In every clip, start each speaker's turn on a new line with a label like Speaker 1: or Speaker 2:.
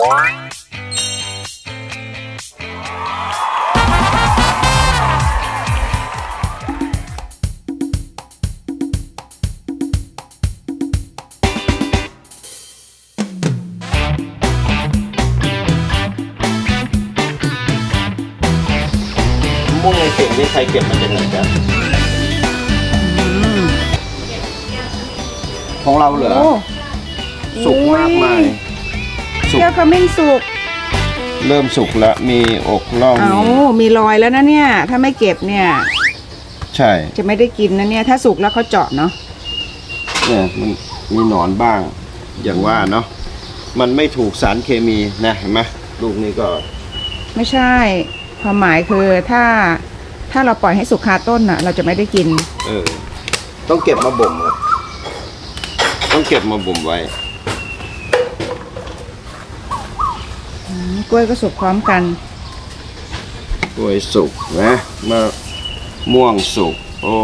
Speaker 1: ม่วงในเข่งนี่ใครเก็บมาจากไหนจ๊ะของเราเหรอ
Speaker 2: โอ้
Speaker 1: สุกมากมายสุก
Speaker 2: แก้ว ขมิ้นสุก
Speaker 1: เริ่มสุกแล้วมีอกล่อง
Speaker 2: เอามีรอยแล้วนะเนี่ย ถ้าไม่เก็บเนี่ย
Speaker 1: ใช่
Speaker 2: จะไม่ได้กินนะเนี่ย ถ้าสุกแล้วเขาเจาะเนาะ
Speaker 1: เนี่ยมันมีหนอนบ้าง อย่างว่าเนาะมันไม่ถูกสารเคมีนะเห็นไหมลูกนี้ก็
Speaker 2: ไม่ใช่ความหมายคือถ้าถ้าเราปล่อยให้สุกคาต้นอะ เราจะไม่ได้กิน
Speaker 1: เออ ต้องเก็บมาบ่มครับต้องเก็บมาบ่มไว้
Speaker 2: กล้วยก็สุกพร้อมกัน
Speaker 1: กล้วยสุกนะมะม่วงสุก โอ้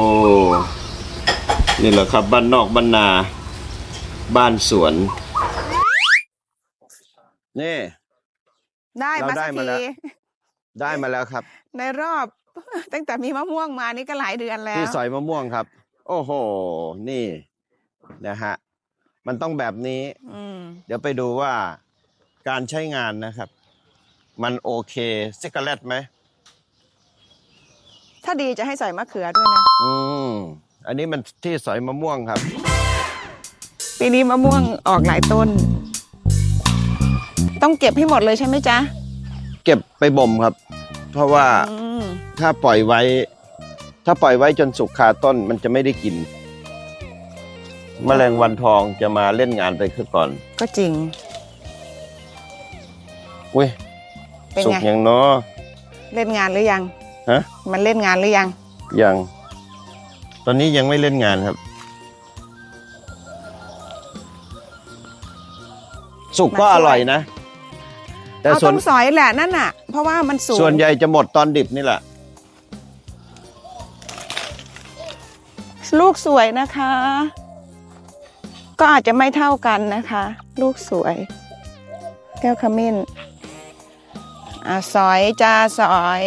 Speaker 1: นี่แหละครับบ้านนอกบ้านนา บ้านสวน นี่
Speaker 2: ได้
Speaker 1: เรา
Speaker 2: มา
Speaker 1: ได้
Speaker 2: สัก
Speaker 1: มาแล้ว
Speaker 2: ที
Speaker 1: ได้มาแล้วครับ
Speaker 2: ในรอบ ตั้งแต่มีมะม่วงมานี่ก็หลายเดือนแล้ว
Speaker 1: ที่สอยมะม่วงครับ โอ้โห นี่นะฮะ มันต้องแบบนี้
Speaker 2: อืม
Speaker 1: เดี๋ยวไปดูว่าการใช้งานนะครับ มันโอเคซิกาเลตไหม
Speaker 2: ถ้าดีจะให้ใส่มะเขือด้วยนะ
Speaker 1: อืมอันนี้มันที่สอยมะม่วงครับ
Speaker 2: ปีนี้มะม่วงออกหลายต้น ต้องเก็บให้หมดเลยใช่ไหมจ๊ะ
Speaker 1: เก็บไปบ่มครับ เพราะว่า
Speaker 2: อืม
Speaker 1: ถ้าปล่อยไว้ ถ้าปล่อยไว้จนสุกคาต้นมันจะไม่ได้กิน แมลงวันทองจะมาเล่นงานไปคือก่อน
Speaker 2: ก็จริง
Speaker 1: อุ้ย
Speaker 2: เป็น
Speaker 1: สุก
Speaker 2: ไง
Speaker 1: ยังเนาะ
Speaker 2: เล่นงานหรือยัง
Speaker 1: ฮะ
Speaker 2: มันเล่นงานหรือยัง
Speaker 1: ยัง ตอนนี้ยังไม่เล่นงานครับ สุกก็
Speaker 2: มาช่วย
Speaker 1: อร่อยนะ แต่
Speaker 2: เอา
Speaker 1: ส่ว
Speaker 2: ต้
Speaker 1: น
Speaker 2: องสอยแหละนั่นน่ะ เพราะว่ามันสูง
Speaker 1: ส่วนใหญ่จะหมดตอนดิบนี่แหละ
Speaker 2: ลูกสวยนะคะ ก็อาจจะไม่เท่ากันนะคะ ลูกสวย แก้วขมิ้น อะสอยจ้าสอย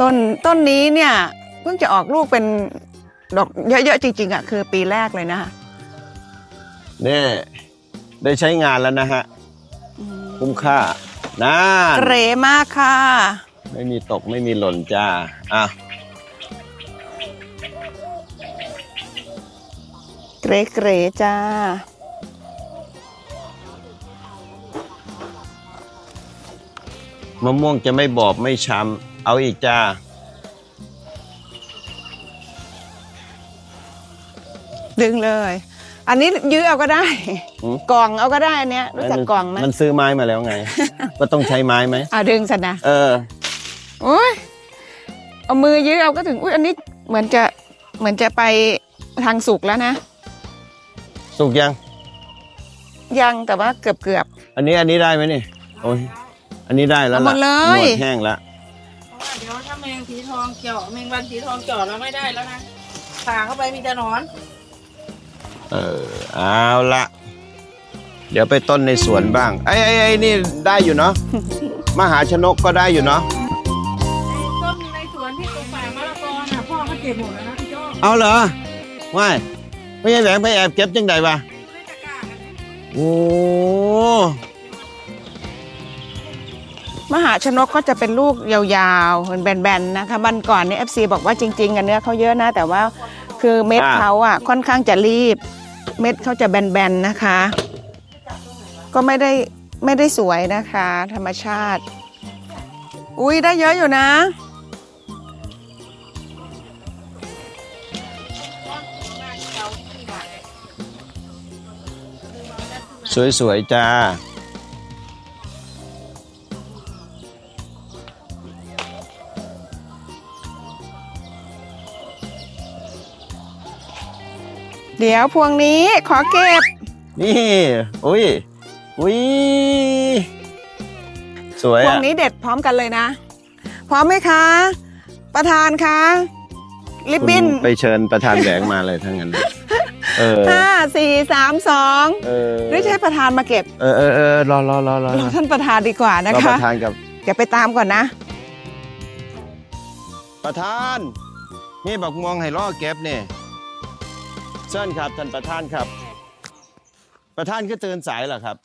Speaker 2: ต้นต้นนี้เนี่ยเพิ่งจะออกลูกเป็นดอกเยอะๆจริง ๆอะคือปีแรกเลยนะคะ
Speaker 1: นี่ได้ใช้งานแล้วนะฮะ คุ้มค่าน่า
Speaker 2: เกรมากค่ะ
Speaker 1: ไม่มีตกไม่มีหล่นจ้าอะ
Speaker 2: เกรเกรจ้า
Speaker 1: มะม่วงจะไม่บอบไม่ช้ำเอาอีกจ้า
Speaker 2: ดึงเลย อันนี้ยื้อเอาก็ได้
Speaker 1: หืม
Speaker 2: กล่องเอาก็ได้อันเนี้ยรู้จักกล่องไหม
Speaker 1: มันซื้อไม้มาแล้วไง ก็ต้องใช้ไม้ไหม
Speaker 2: อ่าดึงสันนะ
Speaker 1: เออ
Speaker 2: โอ้ยเอามือยื้อเอาก็ถึงอุ้ยอันนี้เหมือนจะเหมือนจะไปทางสุกแล้วนะ
Speaker 1: สุกยัง
Speaker 2: ยังแต่ว่าเกือบเกือบ
Speaker 1: อันนี้อันนี้ได้ไหมนี่โอ้ย อันนี้ได้แล้ว
Speaker 2: เอาหม
Speaker 1: ล่ะ
Speaker 2: ดเลย
Speaker 1: หนวดแห้งแล้ว
Speaker 3: เพราะว่าเดี๋ยวถ้าแมงสีทองเจาะแมงวันสีทองเจาะแล้วไม่ได้แล้วนะผ่าเข้าไปมีแต่หนอน
Speaker 1: เออเอาละเดี๋ยวไปต้นในสวนบ้างไอ้ไอ้ไอ้นี่ได้อยู่เนาะ มหาชนกก็ได้อยู่เนาะ
Speaker 3: ในต้นในสวนที่ตรงป่ามะละกอน่ะพ่อเขาเก็บหมดแล้วนะพี่โจ้
Speaker 1: เอาเหรอไม่ไม่ใช่แหวงไปแอบเก็บจังใดวะ
Speaker 3: ไม่ตะกร้ากันนะ
Speaker 1: โอ้
Speaker 2: มหาชนกก็จะเป็นลูกยาวๆเหมือนแบนๆนะคะวันก่อนเนี่ยเอฟซีบอกว่าจริงๆกันเนื้อเขาเยอะนะ แต่ว่าคือเม็ดเขาอะค่อนข้างจะรีบ เม็ดเขาจะแบนๆนะคะ ก็ไม่ได้ไม่ได้สวยนะคะ ธรรมชาติ อุ้ยได้เยอะอยู่นะ
Speaker 1: สวยๆจ้า
Speaker 2: เดี๋ยวพวงนี้ขอเก็บ
Speaker 1: นี่ อุ้ย อุ้ย สวย
Speaker 2: พว
Speaker 1: อะ
Speaker 2: งนี้เด็ดพร้อมกันเลยนะ พร้อมไหมคะ ประธานคะลิบ
Speaker 1: คุณ
Speaker 2: บิ้น
Speaker 1: ไปเชิญประธานแหวงมาเลยทั้งนั้น เออ
Speaker 2: ห้าสี่สามสอง
Speaker 1: เออ
Speaker 2: หรือจะใช้ประธานมาเก็บ
Speaker 1: เออเออเออรอรอรอรอ
Speaker 2: รอท่านประธานดีกว่านะ
Speaker 1: รอป
Speaker 2: คะ
Speaker 1: ระธานกับ
Speaker 2: เดี๋ยวไปตามก่อนนะ
Speaker 1: ประธานนี่บักม่วงให้ล่อเก็บนี่ เชิญครับท่านประธานครับ ประธานก็ตื่นสายเหรอครับ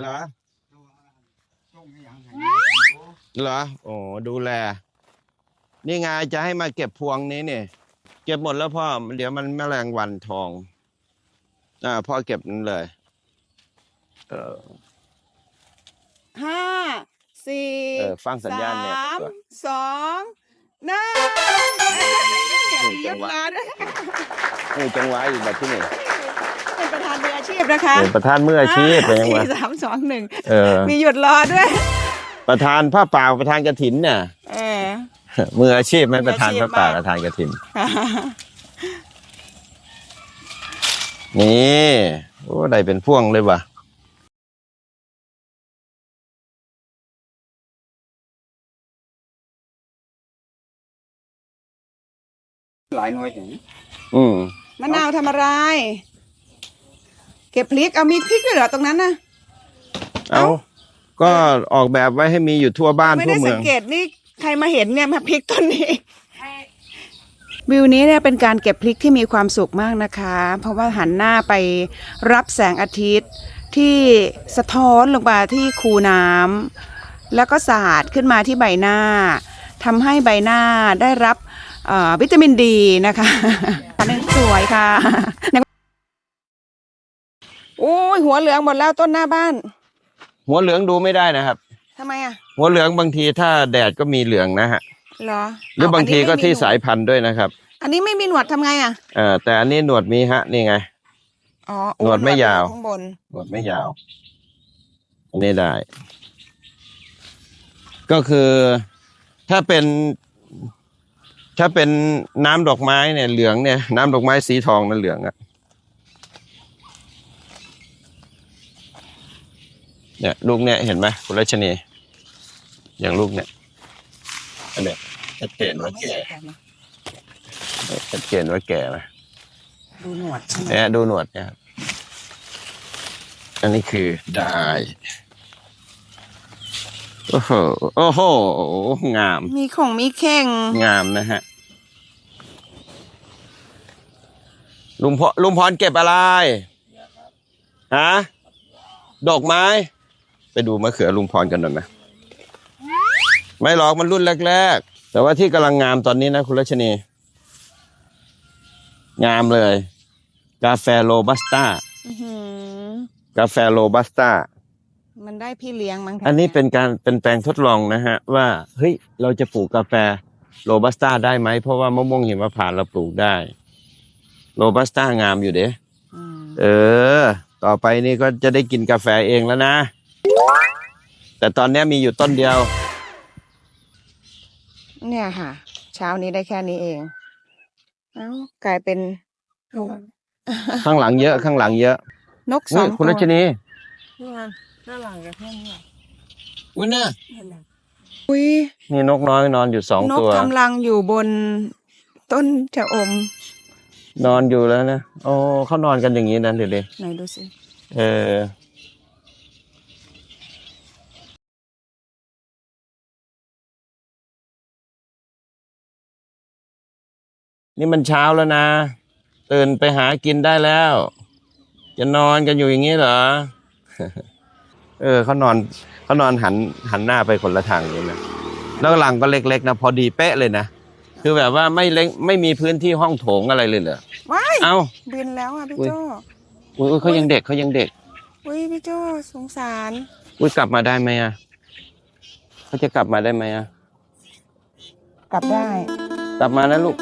Speaker 1: เหรอเหรอโอ้ดูแล นี่ไงจะให้มาเก็บพวงนี้นี่เก็บหมดแล้วพ่อ เดี๋ยวมันแมลงวันทอง อ่า พ่อเก็บนั่นเลย เออ
Speaker 2: ห้าสี่
Speaker 1: เออฟังสัญญาณเนี่ย
Speaker 2: สาม
Speaker 1: ตัว
Speaker 2: สองหนึ่ง
Speaker 1: เออ
Speaker 2: ห
Speaker 1: จั
Speaker 2: ยุ
Speaker 1: ง
Speaker 2: ด
Speaker 1: หวะ
Speaker 2: รอด้วย
Speaker 1: นี่จังหวะอีกแบบที่นี่
Speaker 2: เป็นประธานมืออาชีพนะคะ
Speaker 1: เป็นประธานมืออาชีพเป็นยังไง
Speaker 2: ห้าสี่สามสองหนึ่ง
Speaker 1: เออ
Speaker 2: มีหยุดรอด้วย
Speaker 1: ประธานผ้าป่าประธานกระถินเนี่ย
Speaker 2: เออ
Speaker 1: มืออาชีพไหม
Speaker 2: มือ
Speaker 1: ประธาน
Speaker 2: อาชีพ
Speaker 1: ผ้าป่ามา
Speaker 2: ก
Speaker 1: ประธานกระถินนี่โอ้ได้เป็นพ่วงเลยว่ะ
Speaker 4: หลายหน่วยถึง
Speaker 1: อืม
Speaker 2: มะนาวทำอะไร เก็บพริกเอามีพริกด้วยเหรอตรงนั้นนะ
Speaker 1: เอาก็ออกแบบไว้ให้มีอยู่ทั่วบ้าน
Speaker 2: ไม่
Speaker 1: ทั่
Speaker 2: ได้
Speaker 1: วเมื
Speaker 2: สั
Speaker 1: องง
Speaker 2: เกตนี่ใครมาเห็นเนี่ยมาพริกต้นนี้ วิวนี้เนี่ยเป็นการเก็บพริกที่มีความสุขมากนะคะ เพราะว่าหันหน้าไปรับแสงอาทิตย์ที่สะท้อนลงมาที่คูน้ำแล้วก็สาดขึ้นมาที่ใบหน้าทำให้ใบหน้าได้รับเอ่อ วิตามินดีนะคะอันนี้สวยค่ะ โอ้ยหัวเหลืองหมดแล้วต้นหน้าบ้าน
Speaker 1: หัวเหลืองดูไม่ได้นะครับ
Speaker 2: ทำไมอะ
Speaker 1: หัวเหลืองบางทีถ้าแดดก็มีเหลืองนะฮะ
Speaker 2: เหรอ
Speaker 1: หรือบางทีก็ที่สาย
Speaker 2: ย
Speaker 1: พันธุ์ด้วยนะครับ
Speaker 2: อันนี้ไม่มีหนวดทำไงอะ
Speaker 1: เออแต่อันนี้หนวดมีฮะนี่ไง
Speaker 2: อ๋อ
Speaker 1: หนวดไม่ยาว
Speaker 2: ข้างบน
Speaker 1: หนวดไม่ยาว อันนี้ได้ ก็คือถ้าเป็น ถ้าเป็นน้ำดอกไม้เนี่ยเหลืองเนี่ยน้ำดอกไม้สีทองนั่นเหลืองอะเนี่ยลูกเนี่ยเห็นไหมคุณรัชนีอย่างลูกเนี่ยอันเนี้ยชัดเจนว่าแก่ชัดเจนว่าแก่ไหม
Speaker 2: ดูหนวด
Speaker 1: เนี่ยดูหนวดเนี่ยครับอันนี้คือได้โอ้โหโอ้โห งาม
Speaker 2: มีของมีเข่ง
Speaker 1: งามนะฮะ ลุงพลุงพรเก็บอะไรฮะดอกไม้ ไปดูมะเขือลุงพรกันหน่อยไหมไม่หรอกมันรุ่นแรก ๆ แต่ว่าที่กำลังงามตอนนี้นะคุณรัชนี งามเลย กาแฟโรบัสต้า
Speaker 2: อื้อหือกา
Speaker 1: แฟโรบัสต้า
Speaker 2: มันได้พี่เลี้ยงมั้งคะ
Speaker 1: อันนี้เป็นการเป็นแปลงทดลองนะฮะ ว่าเฮ้ยเราจะปลูกกาแฟโรบัสต้าได้ไหม เพราะว่ามะม่วงหิมพานต์เราปลูกได้ โรบัสต้างามอยู่เด้
Speaker 2: อืม
Speaker 1: เออ ต่อไปนี่ก็จะได้กินกาแฟเองแล้วนะ แต่ตอนเนี้ยมีอยู่ต้นเดียว
Speaker 2: เนี่ยค่ะ เช้านี้ได้แค่นี้เองเอ้ากลายเป็น
Speaker 1: ข้างหลังเยอะ ข้างหลังเยอะ
Speaker 2: นกสอ
Speaker 1: นี่
Speaker 2: ง
Speaker 1: คุณ
Speaker 2: ตั
Speaker 1: รั
Speaker 2: ว
Speaker 1: ชนี
Speaker 3: น่าหลังกับเพื่อนเนี่ย
Speaker 1: อุ้ยน่ะ
Speaker 2: อุ้ย
Speaker 1: นี่นกน้อยนอนอยู่สอง
Speaker 2: นก
Speaker 1: ตัว
Speaker 2: ทำรังอยู่บนต้นชะอม
Speaker 1: นอนอยู่แล้วนะโอ้เขานอนกันอย่างนี้นั่นเดี๋ยวดิ
Speaker 2: ไหนดูสิ
Speaker 1: เออนี่มันเช้าแล้วนะตื่นไปหากินได้แล้ว จะนอนกันอยู่อย่างนี้เหรอ เออเขานอนเขานอนหันหันหน้าไปคนละทางเลยนะแล้วหลังก็เล็กๆนะพอดีเป๊ะเลยนะ คือแบบว่าไม่เล็กไม่มีพื้นที่ห้องโถงอะไรเลยเหรอ
Speaker 2: ว้าย
Speaker 1: เอ้า
Speaker 2: บินแล้วอะพี่
Speaker 1: อุ๊ย
Speaker 2: โจ
Speaker 1: อุ้ยอุ๊ยเขายังเด็กเขายังเด็ก
Speaker 2: อุ้ยพี่โจสงสาร
Speaker 1: อุ้ยกลับมาได้ไหมอะเขาจะกลับมาได้ไหมอะ
Speaker 2: กลับได้
Speaker 1: กลับมานะลูก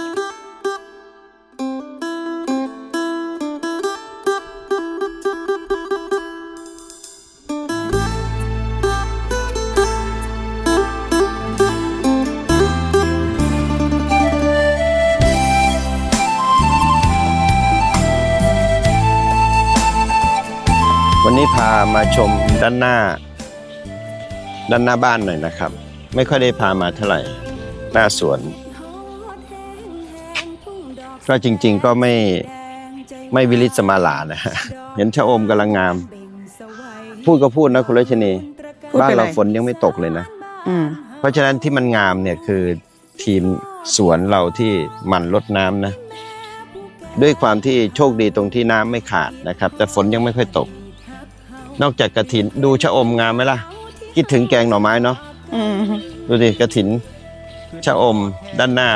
Speaker 1: วันนี้พามาชมด้านหน้า ด้านหน้าบ้านหน่อยนะครับ ไม่ค่อยได้พามาเท่าไหร่หน้าสวนก็จริง ๆก็ไม่ไม่วิลิตสมาลานะฮะเห็นชะอมกำลังงาม พูดก็พูดนะคุณรัชนี
Speaker 2: พูด
Speaker 1: บ้าน
Speaker 2: ไปเล
Speaker 1: เรา
Speaker 2: ย
Speaker 1: ฝนยังไม่ตกเลยนะ
Speaker 2: อืม
Speaker 1: เพราะฉะนั้นที่มันงามเนี่ยคือทีมสวนเราที่หมันลดน้ำนะ ด้วยความที่โชคดีตรงที่น้ำไม่ขาดนะครับ แต่ฝนยังไม่ค่อยตก นอกจากกระถินดูชะอมงามไหมล่ะ คิดถึงแกงหน่อไม้เนาะ
Speaker 2: อืม
Speaker 1: ดูดิกระถินชะอมด้านหน้า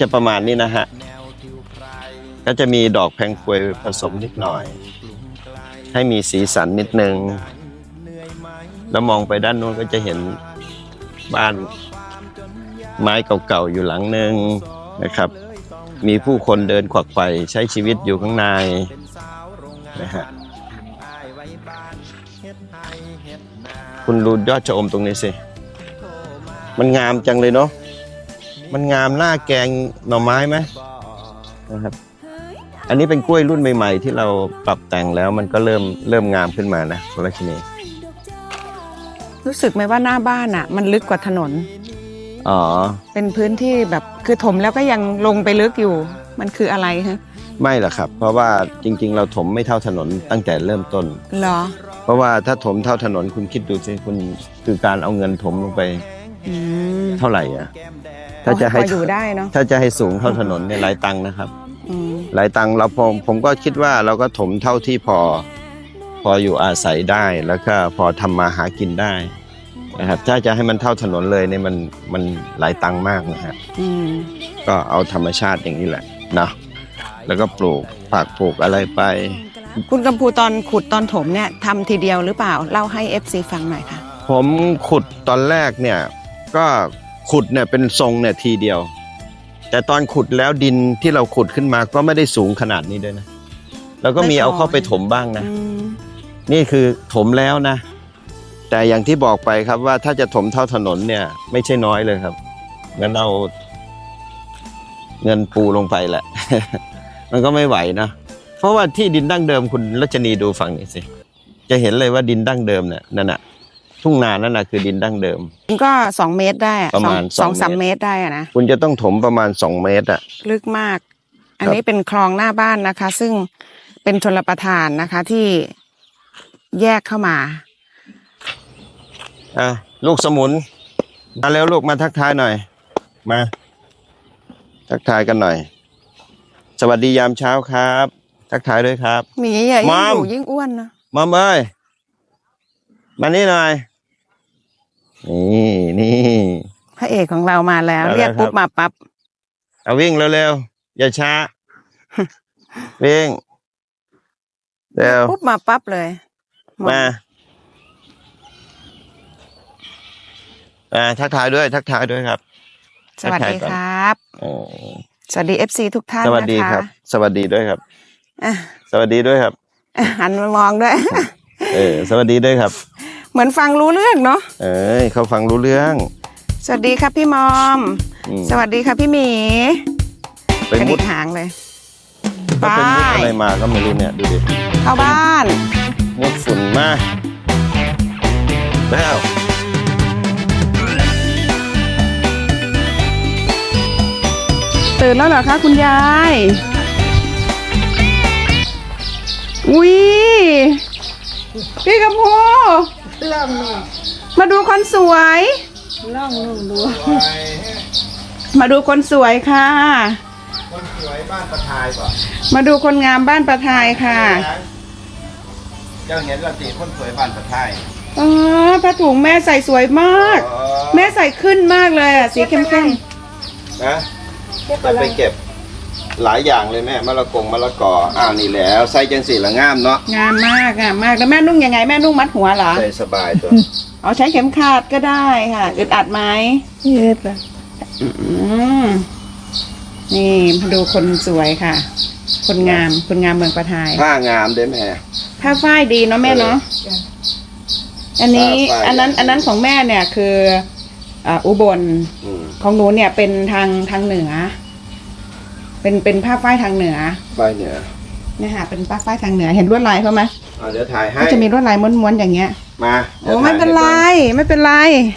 Speaker 1: จะประมาณนี้นะฮะ ก็จะมีดอกแพงควยผสมนิดหน่อย ให้มีสีสันนิดนึง แล้วมองไปด้านนู้นก็จะเห็นบ้านไม้เก่าๆอยู่หลังหนึ่งนะครับ มีผู้คนเดินขวักไขว่ใช้ชีวิตอยู่ข้างในนะฮะ คุณดูยอดชะอมตรงนี้สิมันงามจังเลยเนาะ มันงามหน้าแกงหน่อไม้ไหมนะครับ อันนี้เป็นกล้วยรุ่นใหม่ ๆ ที่เราปรับแต่งแล้วมันก็เริ่มเริ่มงามขึ้นมานะคุณรัชนี
Speaker 2: รู้สึกไหมว่าหน้าบ้านอะ มันลึกกว่าถนน
Speaker 1: อ๋อ
Speaker 2: เป็นพื้นที่แบบคือถมแล้วก็ยังลงไปลึกอยู่ มันคืออะไรฮะ
Speaker 1: ไม่หรอกครับ เพราะว่าจริง ๆ เราถมไม่เท่าถนนตั้งแต่เริ่มต้น
Speaker 2: เหรอ
Speaker 1: เพราะว่าถ้าถมเท่าถนนคุณคิดดูสิคุณคือการเอาเงินถมลงไป
Speaker 2: อืม
Speaker 1: เท่าไหร่อะถ้าจะให้
Speaker 2: พออยู่ได้เนาะ
Speaker 1: ถ้าจะให้สูงเท่าถนนเนี่ยหลายตังค์นะครับ
Speaker 2: อืม
Speaker 1: หลายตังค์เราผมผมก็คิดว่าเราก็ถมเท่าที่พอ พออยู่อาศัยได้แล้วก็พอทำมาหากินได้นะครับถ้าจะให้มันเท่าถนนเลยเนี่ยมันมันหลายตังค์มากนะฮะ
Speaker 2: อืม
Speaker 1: ก็เอาธรรมชาติอย่างนี้แหละนะ แล้วก็ปลูกผักปลูกอะไรไป
Speaker 2: คุณกำพูตอนขุดตอนถมเนี่ยทำทีเดียวหรือเปล่า เล่าให้ FC ฟังหน่อยค่ะ
Speaker 1: ผมขุดตอนแรกเนี่ย ก็ขุดเนี่ยเป็นทรงเนี่ยทีเดียว แต่ตอนขุดแล้วดินที่เราขุดขึ้นมาก็ไม่ได้สูงขนาดนี้ด้วยนะ แล้วก็มี
Speaker 2: ไม่พอ
Speaker 1: เอาเข้าไปถมบ้างนะ
Speaker 2: อืม
Speaker 1: นี่คือถมแล้วนะ แต่อย่างที่บอกไปครับว่าถ้าจะถมเท่าถนนเนี่ย ไม่ใช่น้อยเลยครับงั้นเอาเงินปูลงไปแหละ มันก็ไม่ไหวนะ เพราะว่าที่ดินดั้งเดิมคุณรัชนีดูฝั่งนี้สิ จะเห็นเลยว่าดินดั้งเดิมเนี่ยนั่นน่ะ ทุ่งนานั่นน่ะคือดินดั้งเดิม
Speaker 2: ก็สองเมตรได้อ
Speaker 1: ประมาณ
Speaker 2: สอง
Speaker 1: สอง
Speaker 2: สาม
Speaker 1: เม
Speaker 2: เม
Speaker 1: ต
Speaker 2: ต
Speaker 1: ร
Speaker 2: รได้อะนะ
Speaker 1: คุณจะต้องถมประมาณสองเมตรอะ
Speaker 2: ลึกมาก อัน
Speaker 1: ครับ
Speaker 2: นี้เป็นคลองหน้าบ้านนะคะ ซึ่งเป็นชนประทานนะคะที่แยกเข้ามา
Speaker 1: อะลูกสมุน มาแล้วลูกมาทักทายหน่อย มา ทักทายกันหน่อย สวัสดียามเช้าครับ ทักทายด้วยครับ
Speaker 2: หมีอะ
Speaker 1: ม
Speaker 2: ยิ่ง
Speaker 1: อม
Speaker 2: อยู่ยิ่งอ้วนนะ
Speaker 1: มอมเอ้ยมานี่หน่อย นี่นี่
Speaker 2: พระเอกของเรามาแล้ว
Speaker 1: มาแล้ว
Speaker 2: เรียกปุ๊บ
Speaker 1: ครับ
Speaker 2: มาปั๊บ
Speaker 1: เอาวิ่งเร็วๆอย่าช้า วิ่งเร็ว
Speaker 2: ปุ๊บมาปั๊บเลย
Speaker 1: มาอ่าทักทายด้วย ทักทายด้วยครับ
Speaker 2: สวัสดีครับ
Speaker 1: โอ้
Speaker 2: สวัสดีเอฟซีทุกท่าน
Speaker 1: ส
Speaker 2: นะคะ
Speaker 1: วัสดีครับ สวัสดีด้วยครับ
Speaker 2: อะ
Speaker 1: สวัสดีด้วยครับ
Speaker 2: หันมามองด้วย
Speaker 1: เออ สวัสดีด้วยครับ
Speaker 2: เหมือนฟังรู้เรื่องเนาะ
Speaker 1: เอ้ยเขาฟังรู้เรื่อง
Speaker 2: สวัสดีครับพี่มอม
Speaker 1: อืม
Speaker 2: สวัสดีครับพี่หมี
Speaker 1: ไป
Speaker 2: กระ
Speaker 1: มุ
Speaker 2: ดิ
Speaker 1: ด
Speaker 2: กหางเลย
Speaker 1: ก็เป็นมุด
Speaker 2: ไป
Speaker 1: อะไรมาก็ไม่รู้เนี่ย ดูดิ
Speaker 2: เข้าบ้าน
Speaker 1: มุดฝุ่นมาแล้ว
Speaker 2: ตื่นแล้วเหรอคะคุณยาย อุ้ยพี่กำพูมาดูคนสวย
Speaker 3: ล่องนุ่งดู
Speaker 2: มาดูคนสวยค่ะ
Speaker 1: คนสวยบ้านประทายป่ะ
Speaker 2: มาดูคนงามบ้านประทายค่ะ
Speaker 1: เจ้าเห็นละสิคนสวยบ้านประทาย
Speaker 2: อ๋อผ้าถุงแม่ใส่สวยมาก
Speaker 1: อ๋อ
Speaker 2: แม่ใส่ขึ้นมากเลยอะสีเข้ม
Speaker 1: นะ จะไปเก็บหลายอย่างเลยแม่มะละกงมะละกออ้าวนี่แล้วใส่จังสีละงามเนาะ
Speaker 2: ๆงามมากงามมากแล้วแม่นุ่งยังไงแม่นุ่งมัดหัวเหรอ
Speaker 1: ใส่สบายตัว
Speaker 2: เอาใช้เข็มขัดก็ได้ค่ะอึดอัดไหม
Speaker 3: เย็บอะ
Speaker 2: อืมนี่มาดูคนสวยค่ะ คนงามคนงามเมืองประทาย
Speaker 1: ผ้างามเด้แม่
Speaker 2: ผ้าฝ้ายดีเนาะแม่เนาะอันนี้
Speaker 1: ผ้าฝ้าย
Speaker 2: อันนั้นอันนั้นของแม่เนี่ยคืออ่าอุบล
Speaker 1: อืม
Speaker 2: ของหนูเนี่ยเป็นทางทางเหนือ เป็นเป็นผ้าฝ้ายทางเหนือ
Speaker 1: ป้ายเหนือ
Speaker 2: เนี่ยค่ะเป็นผ้าฝ้ายทางเหนือเห็นลวดลายเขาไหม
Speaker 1: อเอาเดี๋ยวถ่ายให้
Speaker 2: ก็จะมีลวดลายม้วนๆอย่างเงี้ย
Speaker 1: มา
Speaker 2: โอ้ไม่เป็นไรไม่เป็นไร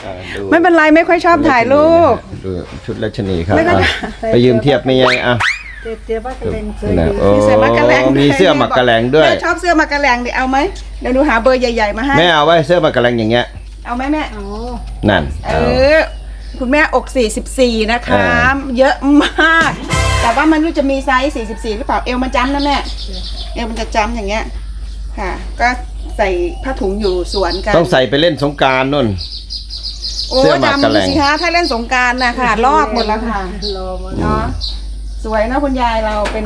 Speaker 1: อ่าดู
Speaker 2: ไม่เป็นไรไม่ค่อยชอบถ่ายรูป
Speaker 1: ดูชุดรัชนีครับ
Speaker 2: ไม่ก็
Speaker 1: อะไปยืมเทียบไม่ยังอะ
Speaker 3: เจ็บเจ็บว่าจะเป็นเคย
Speaker 1: นะ
Speaker 3: ดู
Speaker 1: โอ้
Speaker 2: มีเสื้อมักกะแรง
Speaker 1: มีเสื้อหมักกะแหลงด้วย
Speaker 2: แม่ชอบเสื้อมักกะแรงดิเอาไหมเดี๋ยวหนูหาเบอร์ใหญ่ๆมาให้
Speaker 1: แม่เอาไว้เสื้อหมักกะแหลงอย่างเงี้ย
Speaker 2: เอาไหมแม่
Speaker 3: โอ้
Speaker 1: นั่น
Speaker 2: เอ
Speaker 1: เอา
Speaker 2: อ คุณแม่อก 44 นะคะ
Speaker 1: อ่า
Speaker 2: เยอะมาก แต่ว่ามันรู้จะมีไซส์ 44 หรือเปล่า เอวมันจ้ำนะแม่ เอวมันจะจ้ำอย่างเงี้ย ค่ะ ก็ใส่ผ้าถุงอยู่สวนกัน
Speaker 1: ต้องใส่ไปเล่นสงกรารนู่น
Speaker 2: โอ้
Speaker 1: เสื้อหมากกะแหลง
Speaker 2: จำสิคะถ้าเล่นสงกรารนะค่ะ ลอกหมดแล้วค่ะ
Speaker 3: รอมา
Speaker 2: เนาะสวยนะคุณยายเราเป็น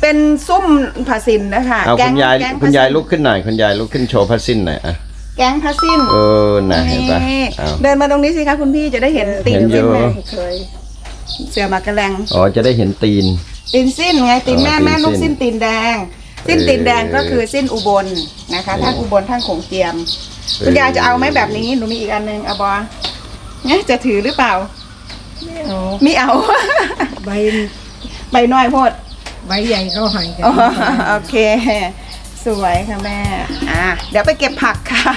Speaker 2: เป็นซุ้มผ้าสินนะคะ
Speaker 1: เอา
Speaker 2: แก๊
Speaker 1: คุ
Speaker 2: ง
Speaker 1: ณยาย
Speaker 2: แก๊ง
Speaker 1: คุณยาย
Speaker 2: ผ้สิน
Speaker 1: ลุกขึ้นหน่อยคุณยายลุกขึ้นโชว์ผ้าสิ้นหน่อยอะ
Speaker 2: แก๊งผ้าสิ้น
Speaker 1: เออน่ะเห็นปะ
Speaker 2: นี่
Speaker 1: เอา
Speaker 2: เดินมาตรงนี้สิคะคุณพี่จะได้เห็นตีน
Speaker 1: เห็นอยู่
Speaker 2: สิ้นแม่
Speaker 3: เคย
Speaker 2: เสือหมากกะแรง
Speaker 1: อ๋อจะได้เห็นตีน
Speaker 2: ตีนสิ้นไงตีนแม่
Speaker 1: อ๋อ
Speaker 2: แม่ลูก
Speaker 1: ตีนสิ้
Speaker 2: สิ้
Speaker 1: น
Speaker 2: นตีนแดง สิ้น
Speaker 1: เออ
Speaker 2: ตีนแดงก็คือสิ้นอุบลนะคะท่านอุบลท่านโขงเจียมคุณยายจะเอาไหมแบบนี้หนูมีอีกอันหนึงอะบอเนี่ยจะถือหรือเปล่า
Speaker 3: โอ้
Speaker 2: ไม่เอา
Speaker 3: ใบ
Speaker 2: ใบน้อยโพด
Speaker 3: ใบใหญ่เขาใหายกัน
Speaker 2: อ๋อโอเค สวยค่ะแม่ อะ เดี๋ยวไปเก็บผักค่ะ